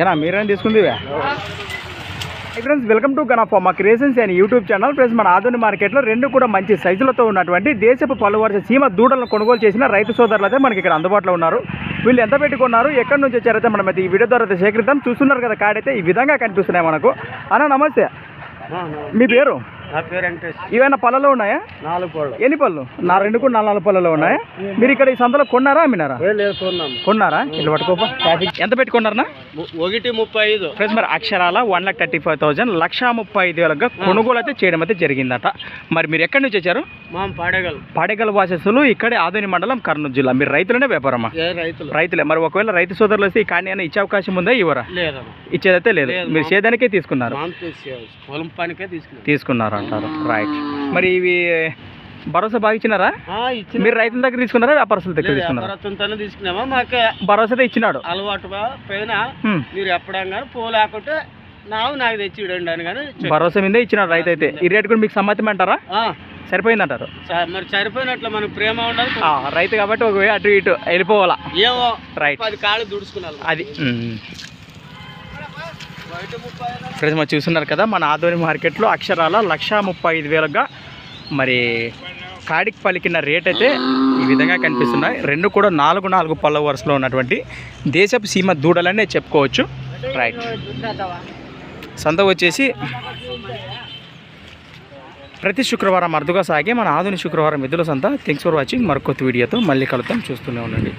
ఏనా మీరేం తీసుకుంది ఫ్రెండ్స్ వెల్కమ్ టు గణప మా creations and YouTube channel friends మన ఆధునిక మార్కెట్లో రెండు కూడా మంచి సైజులతో ఉన్నటువంటి దేశపు పలు వరుస సీమ దూడలను కొనుగోలు చేసిన రైతు సోదరులు అయితే మనకి ఇక్కడ అందుబాటులో ఉన్నారు. వీళ్ళు ఎంత పెట్టుకున్నారు ఎక్కడి నుంచి వచ్చారైతే మనం అయితే ఈ వీడియో ద్వారా అయితే సేకరిద్దాం. చూస్తున్నారు కదా కాడైతే ఈ విధంగా కనిపిస్తున్నాయి మనకు. అన్న నమస్తే. మీ పేరు? నా పేరు వెంకటేష్ ఇవైనా పళ్ళలో ఉన్నాయా? నాలుగు కోళ్ళు ఎన్ని పళ్ళు? నా రెండు కూడా నాలుగు నాలుగు పళ్ళలో ఉన్నాయా? మీరు ఇక్కడ ఈ సంతలో కొన్నారా అమ్మినారా? ఏం లేదు కొన్నాము కొన్నారా? ఇల్లు పట్టుకోపా. ఎంత పెట్టుకున్నారనా ము- ఒకటి ముప్పై ఐదు. ఫ్రెండ్స్ మరి అక్షరాల one lakh thirty five thousand లక్ష ముప్పై ఐదు వేలుగా కొనుగోలు అయితే చేయడం అయితే జరిగిందట. మరి మీరు ఎక్కడి నుంచి వచ్చారు? పాడగలు. పాడేగల్ వాసస్సులు ఇక్కడే ఆదోని మండలం కర్నూలు జిల్లా. మీరు రైతులనే వ్యాపారమా? రైతులు. రైతులే. మరి ఒకవేళ రైతు సోదరులు వస్తే ఈ కాణి అయినా ఇచ్చే అవకాశం ఉందా ఇవ్వరా? ఇచ్చేదైతే లేదు. మీరు సేదానికే తీసుకున్నారు. తీసుకున్నారు? అంటారు. రైట్ మరి ఇవి భరోసా బాగా ఇచ్చినారా? మీరు రైతుల దగ్గర తీసుకున్నారా? వ్యాపారస్తుల దగ్గర తీసుకున్నారా? తీసుకున్నామా? మాకే భరోసా ఇచ్చినాడు. పైన హ్మ్. మీరు ఎప్పడం కానీ పో లేకుంటే నావు నాకు తెచ్చి అని కానీ. భరోసా మీదే ఇచ్చినాడు రైతు అయితే. ఈ రేట్ కూడా మీకు సమ్మతం అంటారా? ఆ, సరిపోయిందంటారు. స- మరి సరిపోయినట్లు మనకు ప్రేమ ఉండాలి రైతు కాబట్టి ఒక అటు ఇటు వెళ్ళిపోవాలా. ఏమో రైట్ పది కాళ్ళు దుడుచుకున్నాను అది మ్మ్. బయట ముప్పై ఐదు ఫ్రెండ్స్ మరి చూస్తున్నారు కదా మన ఆధ్వర్యం మార్కెట్లో అక్షరాల లక్ష ముప్పై ఐదు వేలుగా మరి కాడికి పలికిన రేట్ అయితే ఈ విధంగా కనిపిస్తున్నాయి. రెండు కూడా నాలుగు నాలుగు పళ్ళ వరుసలో ఉన్నటువంటి దేశపు సీమ దూడలనే చెప్పుకోవచ్చు. రైట్ సంత వచ్చేసి ప్రతి శుక్రవారం అరుదుగా సాగే మన ఆధునిక శుక్రవారం విధుల సంత. థింగ్స్ ఫర్ వాచింగ్ మరొక వీడియోతో మళ్ళీ కలుద్దాం. చూస్తూనే ఉండండి.